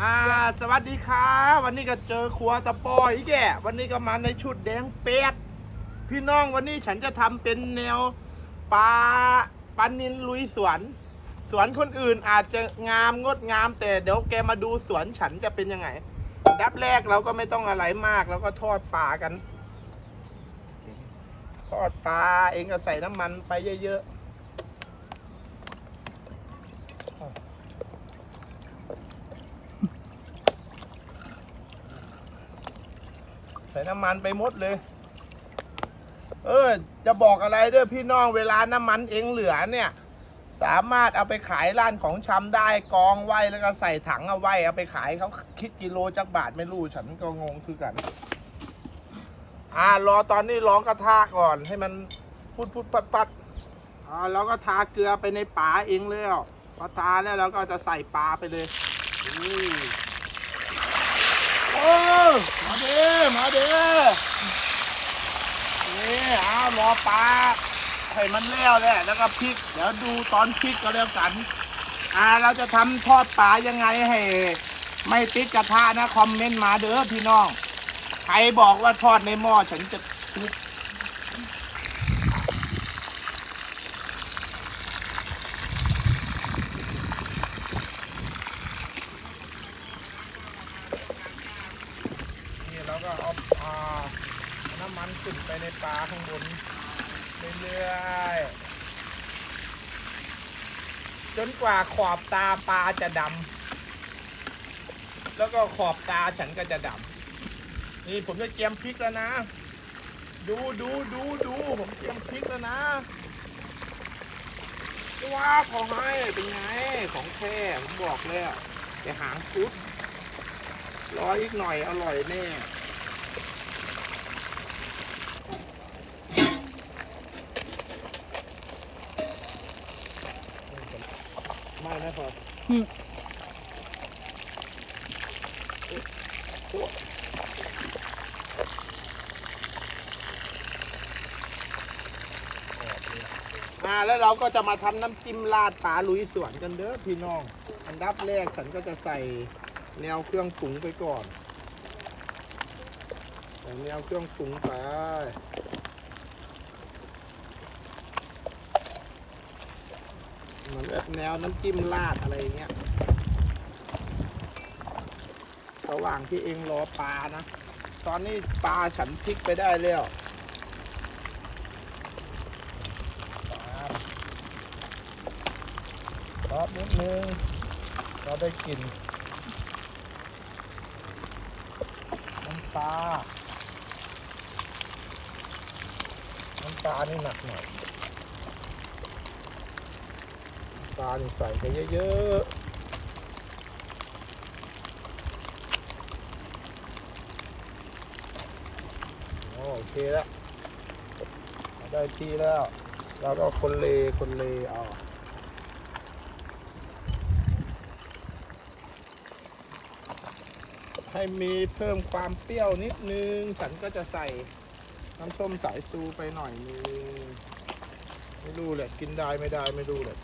อ่าสวัสดีครับวันนี้ก็เจอครัวตะปอยอีกแกวันนี้ก็มาในชุดแดงเป็ดพี่น้องวันนี้ฉันจะทำเป็นแนวปลาปลานินลุยสวน สวนคนอื่นอาจจะงามงดงามแต่เดี๋ยวแกมาดูสวนฉันจะเป็นยังไง ดับแรกเราก็ไม่ต้องอะไรมากแล้วก็ทอดปลากัน ทอดปลาเองก็ใส่น้ำมันไปเยอะๆ ส่น้ำมันไปหมดเลย เออ จะบอกอะไรด้วยพี่น้องเวลาน้ำมันเองเหลือเนี่ย สามารถเอาไปขายร้านของชำได้กองไว้แล้วก็ใส่ถังเอาไว้ เอาไปขายเขาคิดกิโลจักบาทไม่รู้ฉันก็งงคือกัน อ่ารอตอนนี้ร้องกระทะก่อนให้มันพุดพุดปัดปัดอ่าเราก็ทาเกลือไปในปลาเองแล้วพอทาแล้วเราก็จะใส่ปลาไปเลยนี่โอมาเด้มาเด้นี่อ้าวรอปลาให้มันแล้วแหละแล้วก็พริก เดี๋ยวดูตอนพริกก็แล้วกัน อ่าเราจะทำทอดปลายังไงให้ ไม่ติดกระทะนะคอมเมนต์มาเด้อพี่น้อง ใครบอกว่าทอดในหม้อฉันจะทุบ นี่เราก็เอาอ่าน้ำมันขึ้นไปในปลาข้างบนเรื่อยๆจนกว่าขอบตาปลาจะดำแล้วก็ขอบตาฉันก็จะดำนี่ผมจะเตรียมพริกแล้วนะ ดูดูดูดูผมเตรียมพริกแล้วนะว้าขอให้เป็นไงของแท้ผมบอกแล้วแต่หางชุดรออีกหน่อยอร่อยแน่ นะพออืม อ่าแล้วเราก็จะมาทำน้ำจิ้มราดปลาลุยสวนกันเด้อพี่น้อง อันดับแรกฉันก็จะใส่แนวเครื่องปรุงไปก่อนใส่แนวเครื่องปรุงไป เหมือนแบบแนวน้ำจิ้มราดอะไรอย่างเงี้ยระหว่างที่เองรอปลานะ ตอนนี้ปลาฉันพลิกไปได้แล้วรอบนิดนึงเราได้กลิ่นน้ำปลาน้ำปลานี่หนักหน่อย ปลาใส่ไปเยอะๆโอเคแล้วได้ที่แล้วเราก็คนเลคนเลเอาให้มีเพิ่มความเปรี้ยวนิดนึง ฉันก็จะใส่น้ำส้มสายซูไปหน่อยนึง ไม่รู้แหละ กินได้ไม่ได้ไม่รู้เลย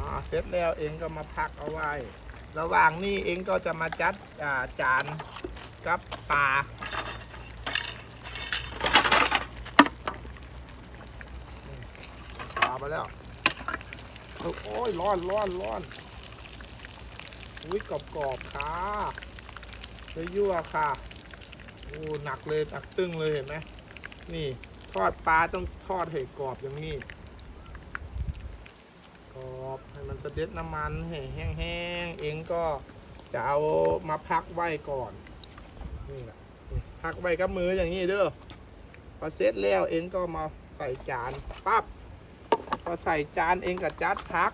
อ่าเสร็จแล้วเองก็มาพักเอาไว้ ระหว่างนี้เองก็จะมาจัดอ่าจานกับปลาปลามาแล้ว โอ้ยร้อนร้อนร้อนอุ้ยกรอบกรอบๆค่ะไปยั่วค่ะโอ้หนักเลยหนักตึงเลยเห็นไหมนี่ ทอดปลาต้องทอดให้กรอบอย่างนี้ อบให้มันสะเด็ดน้ำมันให้แห้งๆเองก็จะเอามาพักไว้ก่อนนี่แหละพักไว้กับมืออย่างนี้เด้อพอเสร็จแล้วเองก็มาใส่จานปั๊บพอใส่จานเองก็จัดพัก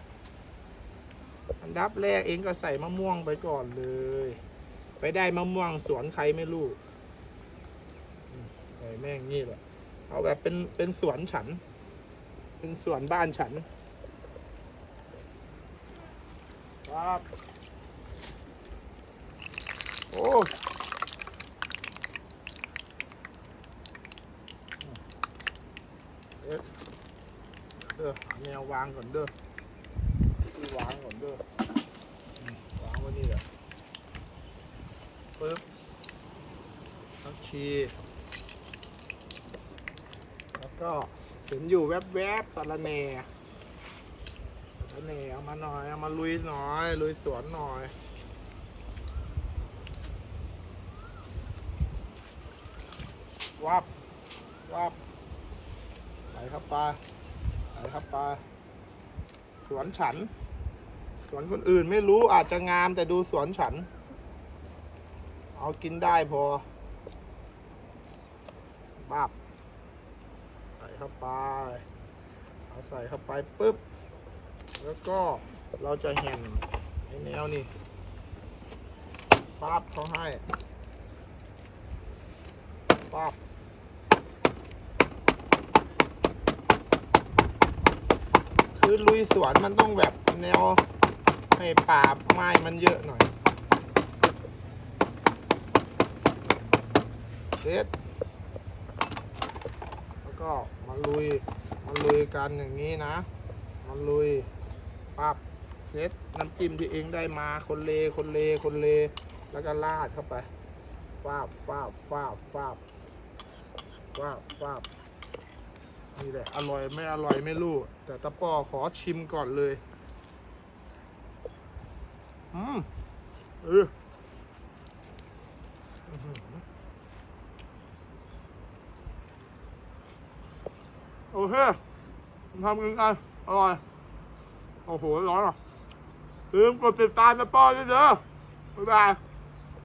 อันดับแรกเองก็ใส่มะม่วงไปก่อนเลย ไปได้มะม่วงสวนใครไม่รู้อืมใส่แม่งนี่แหละเอาแบบเป็นเป็นสวนฉัน เป็นสวนบ้านฉัน ครับโอ้เอ๊ะด้อแมววางก่อนเด้อวางก่อนเด้อวางไว้นี่แหละปึ๊บผักชี แล้วก็เห็นอยู่แวบๆสาระแหน่ สารเนเอามาหน่อยเอามาลุยหน่อยลุยสวนหน่อยวับวับใส่เข้าไปใส่เข้าไปสวนฉัน สวนคนอื่นไม่รู้อาจจะงามแต่ดูสวนฉัน เอากินได้พอบับใส่เข้าไปเอาใส่เข้าไปปุ๊บ แล้วก็เราจะแห่นแนวนี่ปั๊บเขาให้ปั๊บคือลุยสวนมันต้องแบบแนวให้ป่าไม้มันเยอะหน่อยเสร็จแล้วก็มาลุยมาลุยกันอย่างนี้นะมาลุย ปั๊บเสร็จน้ำจิ้มที่เองได้มาคนเลคนเลคนเล แล้วก็ราดเข้าไปฟาบฟาบฟาบฟาบฟาบฟาบนี่แหละอร่อยไม่อร่อยไม่รู้ แต่ตะปอขอชิมก่อนเลย อืมเออโอเคทำกันกันอร่อย โอ้โหร้อนอะลืมกดติดตามนะป้อด้วยเด้อบ๊ายบาย